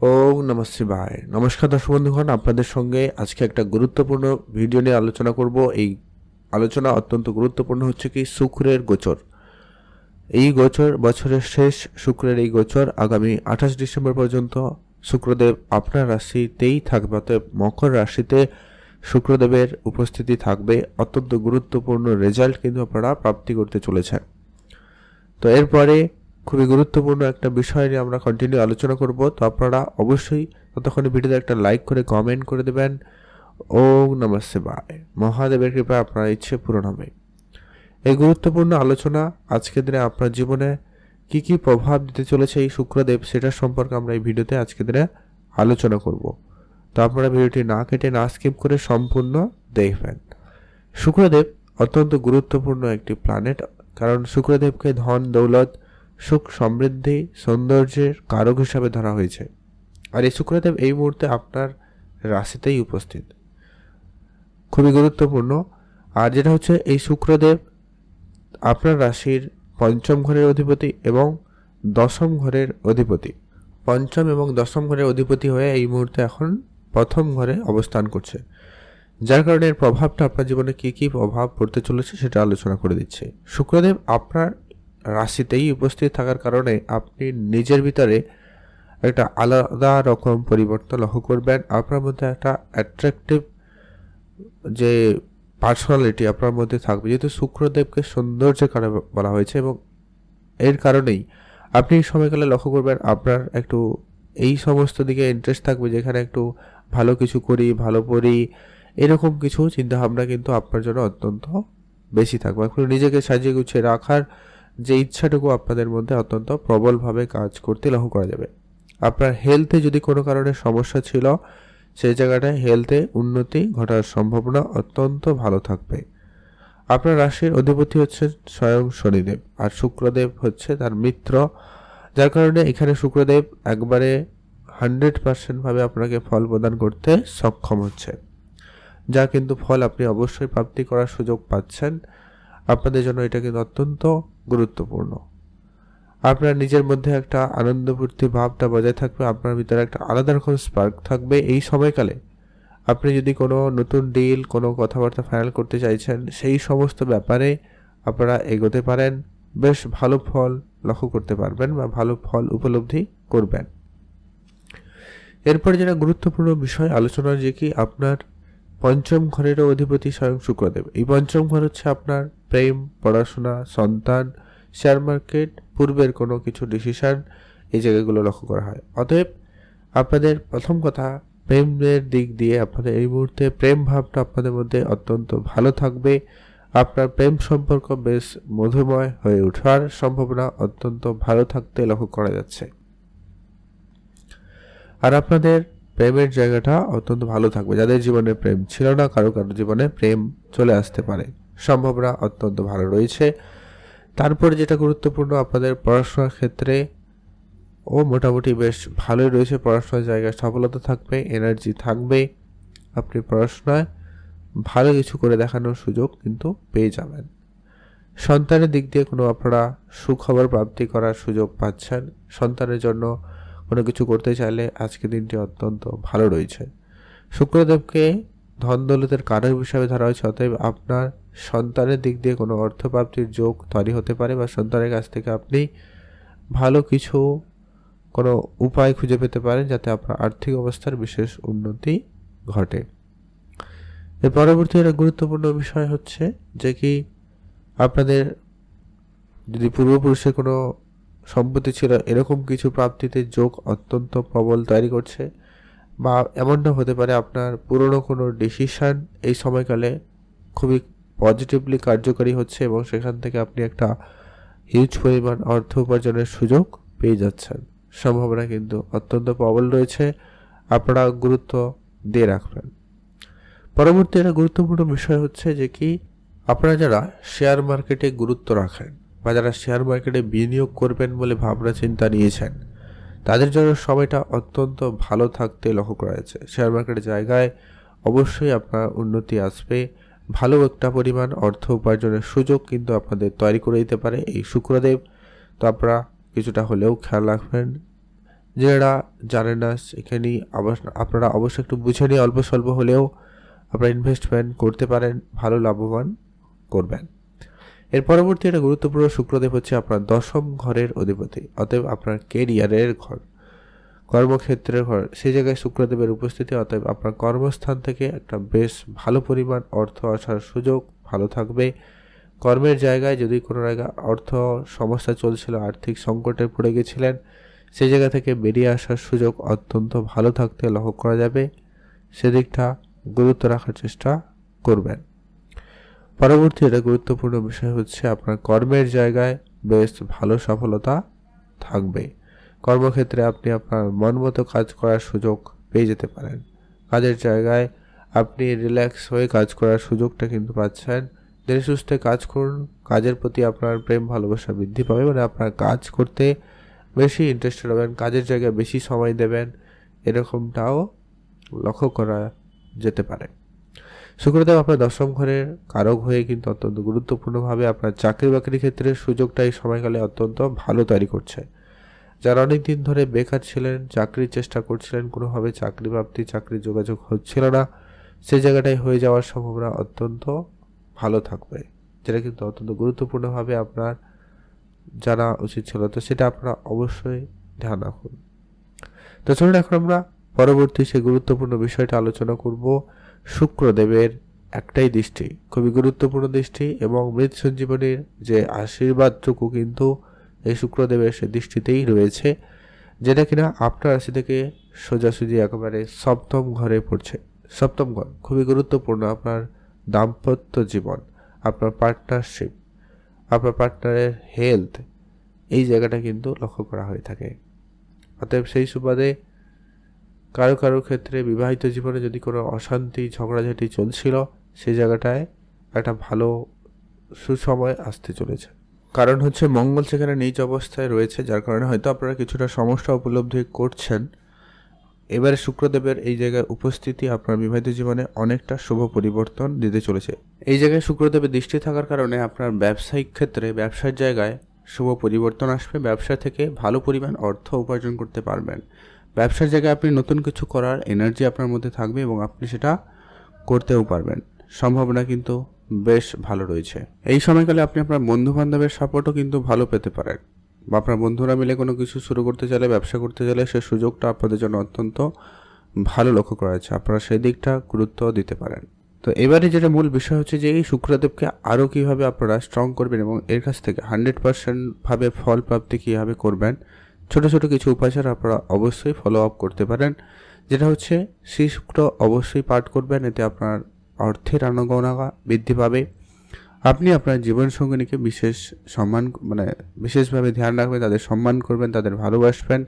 ওম নমঃ শিবায়। নমস্কার দর্শক বন্ধুগণ, আপনাদের সঙ্গে আজকে একটা গুরুত্বপূর্ণ ভিডিও নিয়ে আলোচনা করব। এই আলোচনা অত্যন্ত গুরুত্বপূর্ণ হচ্ছে কি, শুক্রের গোচর। এই গোচর বছরের শেষ শুক্রের এই গোচর আগামী আঠাশ ডিসেম্বর পর্যন্ত শুক্রদেব আপনার রাশিতেই থাকবে, অতএব মকর রাশিতে শুক্রদেবের উপস্থিতি থাকবে। অত্যন্ত গুরুত্বপূর্ণ রেজাল্ট কিন্তু আপনারা প্রাপ্তি করতে চলেছেন। তো এরপরে খুবই গুরুত্বপূর্ণ একটা বিষয় নিয়ে আমরা কন্টিনিউ আলোচনা করব। তো আপনারা অবশ্যই ততক্ষণে ভিডিওতে একটা লাইক করে কমেন্ট করে দেবেন। ওম নমঃ শিবায়। মহাদেবের কৃপায় আপনার ইচ্ছে পূরণ হবে। এই গুরুত্বপূর্ণ আলোচনা আজকের দিনে আপনার জীবনে কি কি প্রভাব দিতে চলেছে এই শুক্রদেব সেটার সম্পর্কে আমরা এই ভিডিওতে আজকের দিনে আলোচনা করব। তো আপনারা ভিডিওটি না কেটে, না স্কিপ করে সম্পূর্ণ দেখবেন। শুক্রদেব অত্যন্ত গুরুত্বপূর্ণ একটি প্ল্যানেট কারণ শুক্রদেবকে ধন, দৌলত সুখ সমৃদ্ধি, সৌন্দর্যের কারক হিসাবে ধরা হয়েছে। আর এই শুক্রদেব এই মুহূর্তে আপনার রাশিতেই উপস্থিত। খুবই গুরুত্বপূর্ণ। আর যেটা হচ্ছে, এই শুক্রদেব আপনার রাশির পঞ্চম ঘরের অধিপতি এবং দশম ঘরের অধিপতি। পঞ্চম এবং দশম ঘরের অধিপতি হয়ে এই মুহূর্তে এখন প্রথম ঘরে অবস্থান করছে। যার কারণে এর প্রভাবটা আপনার জীবনে কী কী প্রভাব পড়তে চলেছে সেটা আলোচনা করে দিচ্ছে। শুক্রদেব আপনার রাশিতেই উপস্থিত থাকার কারণে আপনি নিজের ভিতরে একটা আলাদা রকম পরিবর্তন লক্ষ্য করবেন। আপনার মধ্যে একটা অ্যাট্রাকটিভ যে পার্সোনালিটি আপনার মধ্যে থাকবে। যেহেতু শুক্রদেবকে সৌন্দর্য কারণে বলা হয়েছে এবং এর কারণেই আপনি সময়কালে লক্ষ্য করবেন আপনার একটু এই সমস্ত দিকে ইন্টারেস্ট থাকবে, যেখানে একটু ভালো কিছু করি, ভালো পড়ি, এরকম কিছু চিন্তাভাবনা কিন্তু আপনার জন্য অত্যন্ত বেশি থাকবে। এখন নিজেকে সাজিয়ে গুছিয়ে রাখার যে ইচ্ছাটুকু আপনাদের মধ্যে অত্যন্ত প্রবলভাবে কাজ করতে লক্ষ্য করা যাবে। আপনার হেলথে যদি কোনো কারণে সমস্যা ছিল, সেই জায়গাটায় হেলথে উন্নতি ঘটার সম্ভাবনা অত্যন্ত ভালো থাকবে। আপনার রাশির অধিপতি হচ্ছে স্বয়ং শনিদেব আর শুক্রদেব হচ্ছে তার মিত্র, যার কারণে এখানে শুক্রদেব একবারে হান্ড্রেড পার্সেন্টভাবে আপনাকে ফল প্রদান করতে সক্ষম হচ্ছে। যা কিন্তু ফল আপনি অবশ্যই প্রাপ্তি করার সুযোগ পাচ্ছেন। আপনাদের জন্য এটা কিন্তু অত্যন্ত গুরুত্বপূর্ণ। আপনার নিজের মধ্যে একটা আনন্দপূর্তি ভাবটা বজায় থাকবে, আপনার ভিতরে একটা আলাদা রকম স্পার্ক থাকবে এই সময়কালে। আপনি যদি কোনো নতুন ডিল কোনো কথাবার্তা ফাইনাল করতে চাইছেন, সেই সমস্ত ব্যাপারে আপনারা এগোতে পারেন। বেশ ভালো ফল লক্ষ্য করতে পারবেন বা ভালো ফল উপলব্ধি করবেন। এরপর যেটা গুরুত্বপূর্ণ বিষয়, আলোচনা যে কি আপনার পঞ্চম ঘরেরও অধিপতি স্বয়ং শুক্রদেব। এই পঞ্চম ঘর হচ্ছে আপনার প্রেম, পড়াশোনা, সন্তান শেয়ার মার্কেট পূর্বের কোনো কিছু ডিসিশান এই জায়গাগুলো লক্ষ্য করা হয়। অতএব আপনাদের প্রথম কথা, প্রেমের দিক দিয়ে আপনাদের এই মুহূর্তে প্রেম ভাবটা আপনাদের মধ্যে অত্যন্ত ভালো থাকবে। আপনার প্রেম সম্পর্ক বেশ মধুময় হয়ে ওঠার সম্ভাবনা অত্যন্ত ভালো থাকতে লক্ষ্য করা যাচ্ছে। আর আপনাদের প্রেমের জায়গাটা অত্যন্ত ভালো থাকবে। যাদের জীবনে প্রেম ছিল না, কারও কারও জীবনে প্রেম চলে আসতে পারে। সম্ভাবনা অত্যন্ত ভালো রয়েছে। তারপর যেটা গুরুত্বপূর্ণ, আপনাদের পড়াশোনার ক্ষেত্রে ও মোটামুটি বেশ ভালোই রয়েছে। পড়াশোনার জায়গায় সফলতা থাকবে এনার্জি থাকবে। আপনি পড়াশোনায় ভালো কিছু করে দেখানোর সুযোগ কিন্তু পেয়ে যাবেন। সন্তানের দিক দিয়ে কোনো আপনারা সুখবর প্রাপ্তি করার সুযোগ পাচ্ছেন। সন্তানের জন্য কোনো কিছু করতে চাইলে আজকে দিনটি অত্যন্ত ভালো রয়েছে। শুক্রদেবকে ধন দৌলতের কারণ হিসাবে ধরা হয়েছে, অতএব আপনার সন্তানের দিক দিয়ে কোনো অর্থপ্রাপ্তির যোগ তৈরি হতে পারে বা সন্তানের কাছ থেকে আপনি ভালো কিছু কোনো উপায় খুঁজে পেতে পারেন যাতে আপনার আর্থিক অবস্থার বিশেষ উন্নতি ঘটে। এর পরবর্তী একটা গুরুত্বপূর্ণ বিষয় হচ্ছে যে কি আপনাদের যদি পূর্বপুরুষের কোনো সম্পত্তি ছিল এরকম কিছু প্রাপ্তিতে যোগ অত্যন্ত প্রবল তৈরি করছে বা এমনটা হতে পারে আপনার পুরনো কোনো ডিসিশান এই সময়কালে খুবই পজিটিভলি কার্যকরী হচ্ছে এবং সেখান থেকে আপনি একটা হিউজ পরিমাণ অর্থ উপার্জনের সুযোগ পেয়ে যাচ্ছেন। সম্ভাবনা কিন্তু অত্যন্ত প্রবল রয়েছে। আপনারা গুরুত্ব দিয়ে রাখবেন। পরবর্তী একটা গুরুত্বপূর্ণ বিষয় হচ্ছে যে কি, আপনারা যারা শেয়ার মার্কেটে গুরুত্ব রাখেন বা যারা শেয়ার মার্কেটে বিনিয়োগ করবেন বলে ভাবনা চিন্তা নিয়েছেন, তাদের জন্য সময়টা অত্যন্ত ভালো থাকতে লক্ষ্য করা যাচ্ছে। শেয়ার মার্কেটের জায়গায় অবশ্যই আপনার উন্নতি আসবে। ভালো একটা পরিমাণ অর্থ উপার্জনের সুযোগ কিন্তু আপনাদের তৈরি করে দিতে পারে এই শুক্রদেব। তো আপনারা কিছুটা হলেও খেয়াল রাখবেন। যারা জানেন না আবার- আপনারা অবশ্যই একটু বুঝে নিয়ে অল্প স্বল্প হলেও আপনারা ইনভেস্টমেন্ট করতে পারেন, ভালো লাভবান করবেন। এর পরবর্তী একটা গুরুত্বপূর্ণ শুক্রদেব হচ্ছে আপনার দশম ঘরের অধিপতি, অতএব আপনার কেরিয়ারের ঘর। কর্মক্ষেত্রের ঘর, সেই জায়গায় শুক্রদেবের উপস্থিতি, অতএব আপনার কর্মস্থান থেকে একটা বেশ ভালো পরিমাণ অর্থ আসার সুযোগ, ভালো থাকবে। কর্মের জায়গায় যদি কোনো জায়গায় অর্থ সমস্যা চলছিল, আর্থিক সংকটে পড়ে গেছিলেন সেই জায়গা থেকে বেরিয়ে আসার সুযোগ অত্যন্ত ভালো থাকতে লক্ষ্য করা যাবে। সেদিকটা গুরুত্ব রাখার চেষ্টা করবেন। পরবর্তী একটা গুরুত্বপূর্ণ বিষয় হচ্ছে, আপনার কর্মের জায়গায় বেশ ভালো সফলতা থাকবে। কর্মক্ষেত্রে আপনি আপনার মন মতো কাজ করার সুযোগ পেয়ে যেতে পারেন। কাজের জায়গায় আপনি রিল্যাক্স হয়ে কাজ করার সুযোগটা কিন্তু পাচ্ছেন। ধীরে সুস্থে কাজ করুন। কাজের প্রতি আপনার প্রেম, ভালোবাসা বৃদ্ধি পাবে মানে আপনার কাজ করতে বেশি ইন্টারেস্টেড হবেন। কাজের জায়গায় বেশি সময় দেবেন। এরকমটাও লক্ষ্য করা যেতে পারে। শুক্রদেব আপনার দশম ঘরের কারক হয়ে কিন্তু অত্যন্ত গুরুত্বপূর্ণভাবে আপনার চাকরি বাকরির ক্ষেত্রে সুযোগটা এই সময়কালে অত্যন্ত ভালো তৈরি করছে। যারা অনেক দিন ধরে বেকার ছিলেন, চাকরির চেষ্টা করছিলেন, কোনোভাবে চাকরি প্রাপ্তি চাকরির যোগাযোগ হচ্ছিল না সেই জায়গাটায় হয়ে যাওয়ার সম্ভাবনা অত্যন্ত ভালো থাকবে। যেটা কিন্তু অত্যন্ত গুরুত্বপূর্ণভাবে আপনার জানা উচিত ছিল। তো সেটা আপনারা অবশ্যই ধ্যান রাখুন। তো চলুন এখন আমরা পরবর্তী সেই গুরুত্বপূর্ণ বিষয়টা আলোচনা করব। শুক্রদেবের একটাই দৃষ্টি, খুবই গুরুত্বপূর্ণ দৃষ্টি এবং মৃত সঞ্জীবনীর যে আশীর্বাদটুকু কিন্তু এই শুক্রদেবের সে দৃষ্টিতেই রয়েছে, যেটা কিনা আপনার রাশি থেকে সোজাসুজি একেবারে সপ্তম ঘরে পড়ছে। সপ্তম ঘর, খুবই গুরুত্বপূর্ণ আপনার দাম্পত্য জীবন, আপনার পার্টনারশিপ আপনার পার্টনারের হেলথ এই জায়গাটা কিন্তু লক্ষ্য করা হয়ে থাকে। অতএব সেই সুবাদে কারও কারও ক্ষেত্রে বিবাহিত জীবনে যদি কোনো অশান্তি, ঝগড়াঝাটি চলছিল সেই জায়গাটায় একটা ভালো সুসময় আসতে চলেছে। কারণ হচ্ছে মঙ্গল সেখানে নিচ অবস্থায় রয়েছে, যার কারণে হয়তো আপনারা কিছুটা সমস্যা উপলব্ধি করছেন। এবারে শুক্রদেবের এই জায়গায় উপস্থিতি আপনার বিবাহিত জীবনে অনেকটা শুভ পরিবর্তন দিতে চলেছে। এই জায়গায় শুক্রদেবের দৃষ্টি থাকার কারণে আপনার ব্যবসায়িক ক্ষেত্রে, ব্যবসার জায়গায় শুভ পরিবর্তন আসবে। ব্যবসা থেকে ভালো পরিমাণ অর্থ উপার্জন করতে পারবেন। ব্যবসার জায়গায় আপনি নতুন কিছু করার এনার্জি আপনার মধ্যে থাকবে এবং আপনি সেটা করতেও পারবেন। সম্ভাবনা কিন্তু বেশ ভালো রয়েছে। এই সময়কালে আপনি আপনার বন্ধু বান্ধবের সাপোর্টও কিন্তু ভালো পেতে পারেন। বা আপনার বন্ধুরা মিলে কোনো কিছু শুরু করতে চাইলে, ব্যবসা করতে চাইলে সে সুযোগটা আপনাদের জন্য অত্যন্ত ভালো লক্ষ্য করা যাচ্ছে। আপনারা সেই দিকটা গুরুত্ব দিতে পারেন। তো এবারে যেটা মূল বিষয় হচ্ছে যে, এই শুক্রদেবকে আরও কীভাবে আপনারা স্ট্রং করবেন এবং এর কাছ থেকে হান্ড্রেড পার্সেন্ট ভাবে ফল প্রাপ্তি কীভাবে করবেন, ছোট ছোট কিছু উপাচার আপনারা অবশ্যই ফলো আপ করতে পারেন। যেটা হচ্ছে শ্রী শুক্র অবশ্যই পাঠ করবেন, এতে আপনার অর্থের আনাগোনা বৃদ্ধি পাবে। আপনি আপনার জীবনসঙ্গিনীকে বিশেষ সম্মান মানে বিশেষভাবে ধ্যান রাখবেন, তাদের সম্মান করবেন, তাদের ভালোবাসবেন।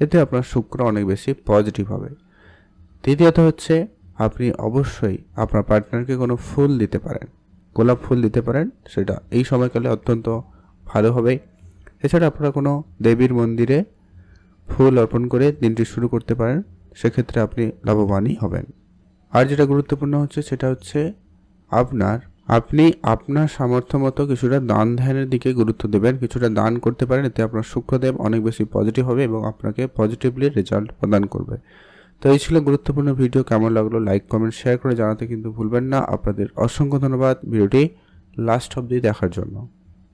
এতে আপনার শুক্র অনেক বেশি পজিটিভ হবে। তৃতীয়ত হচ্ছে, আপনি অবশ্যই আপনার পার্টনারকে কোনো ফুল দিতে পারেন। গোলাপ ফুল দিতে পারেন, সেটা এই সময়কালে অত্যন্ত ভালো হবে। এছাড়া আপনারা কোনো দেবীর মন্দিরে ফুল অর্পণ করে দিনটি শুরু করতে পারেন, সেক্ষেত্রে আপনি লাভবানই হবেন। আর যেটা গুরুত্বপূর্ণ হচ্ছে সেটা হচ্ছে আপনার, আপনি আপনার সামর্থ্য মতো কিছুটা দান ধ্যানের দিকে গুরুত্ব দেবেন, কিছুটা দান করতে পারেন, এতে আপনার শুক্রদেব অনেক বেশি পজিটিভ হবে এবং আপনাকে পজিটিভলি রেজাল্ট প্রদান করবে। তো এই ছিল গুরুত্বপূর্ণ ভিডিও, কেমন লাগল লাইক কমেন্ট শেয়ার করে জানাতে কিন্তু ভুলবেন না। আপনাদের অসংখ্য ধন্যবাদ ভিডিওটি লাস্ট অবধি দেখার জন্য।